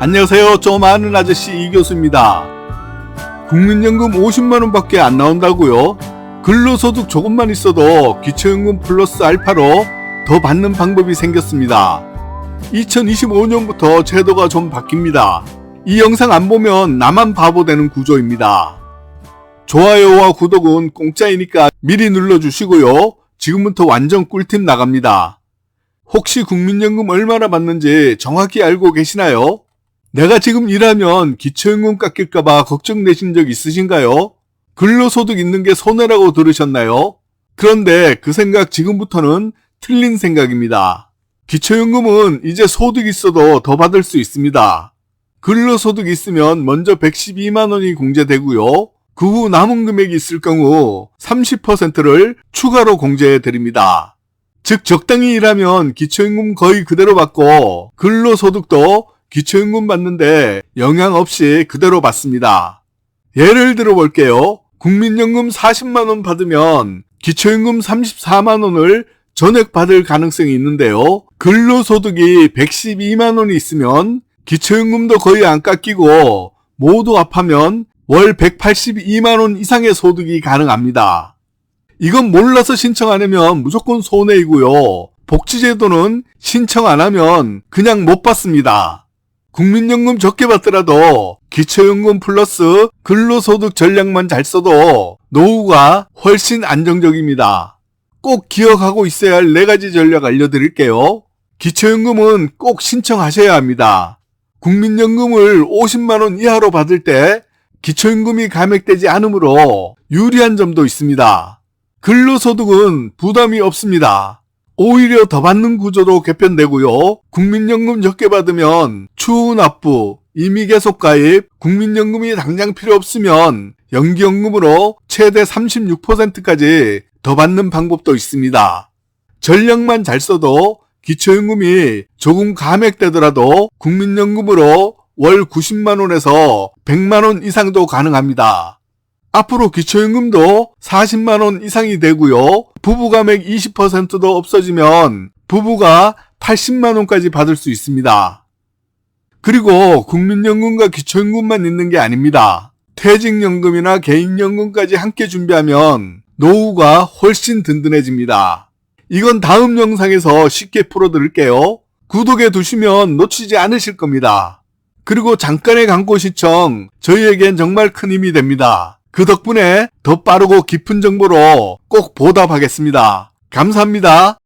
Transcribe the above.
안녕하세요. 좀 아는 아저씨 이 교수입니다. 국민연금 50만 원 밖에 안 나온다고요? 근로소득 조금만 있어도 기초연금 플러스 알파로 더 받는 방법이 생겼습니다. 2025년부터 제도가 좀 바뀝니다. 이 영상 안 보면 나만 바보 되는 구조입니다. 좋아요와 구독은 공짜이니까 미리 눌러주시고요. 지금부터 완전 꿀팁 나갑니다. 혹시 국민연금 얼마나 받는지 정확히 알고 계시나요? 내가 지금 일하면 기초연금 깎일까봐 걱정되신 적 있으신가요? 근로소득 있는 게 손해라고 들으셨나요? 그런데 그 생각 지금부터는 틀린 생각입니다. 기초연금은 이제 소득 있어도 더 받을 수 있습니다. 근로소득 있으면 먼저 112만 원이 공제되고요. 그 후 남은 금액이 있을 경우 30%를 추가로 공제해 드립니다. 즉 적당히 일하면 기초연금 거의 그대로 받고 근로소득도 기초연금 받는데 영향 없이 그대로 받습니다. 예를 들어 볼게요. 국민연금 40만 원 받으면 기초연금 34만 원을 전액 받을 가능성이 있는데요. 근로소득이 112만 원이 있으면 기초연금도 거의 안 깎이고 모두 합하면 월 182만 원 이상의 소득이 가능합니다. 이건 몰라서 신청 안 하면 무조건 손해이고요. 복지제도는 신청 안 하면 그냥 못 받습니다. 국민연금 적게 받더라도 기초연금 플러스 근로소득 전략만 잘 써도 노후가 훨씬 안정적입니다. 꼭 기억하고 있어야 할 네 가지 전략 알려드릴게요. 기초연금은 꼭 신청하셔야 합니다. 국민연금을 50만원 이하로 받을 때 기초연금이 감액되지 않으므로 유리한 점도 있습니다. 근로소득은 부담이 없습니다. 오히려 더 받는 구조로 개편되고요. 국민연금 적게 받으면 추후 납부, 임의 계속 가입, 국민연금이 당장 필요 없으면 연기연금으로 최대 36%까지 더 받는 방법도 있습니다. 전략만 잘 써도 기초연금이 조금 감액되더라도 국민연금으로 월 90만원에서 100만원 이상도 가능합니다. 앞으로 기초연금도 40만원 이상이 되고요. 부부감액 20%도 없어지면 부부가 80만원까지 받을 수 있습니다. 그리고 국민연금과 기초연금만 있는 게 아닙니다. 퇴직연금이나 개인연금까지 함께 준비하면 노후가 훨씬 든든해집니다. 이건 다음 영상에서 쉽게 풀어드릴게요. 구독해 두시면 놓치지 않으실 겁니다. 그리고 잠깐의 광고 시청 저희에겐 정말 큰 힘이 됩니다. 그 덕분에 더 빠르고 깊은 정보로 꼭 보답하겠습니다. 감사합니다.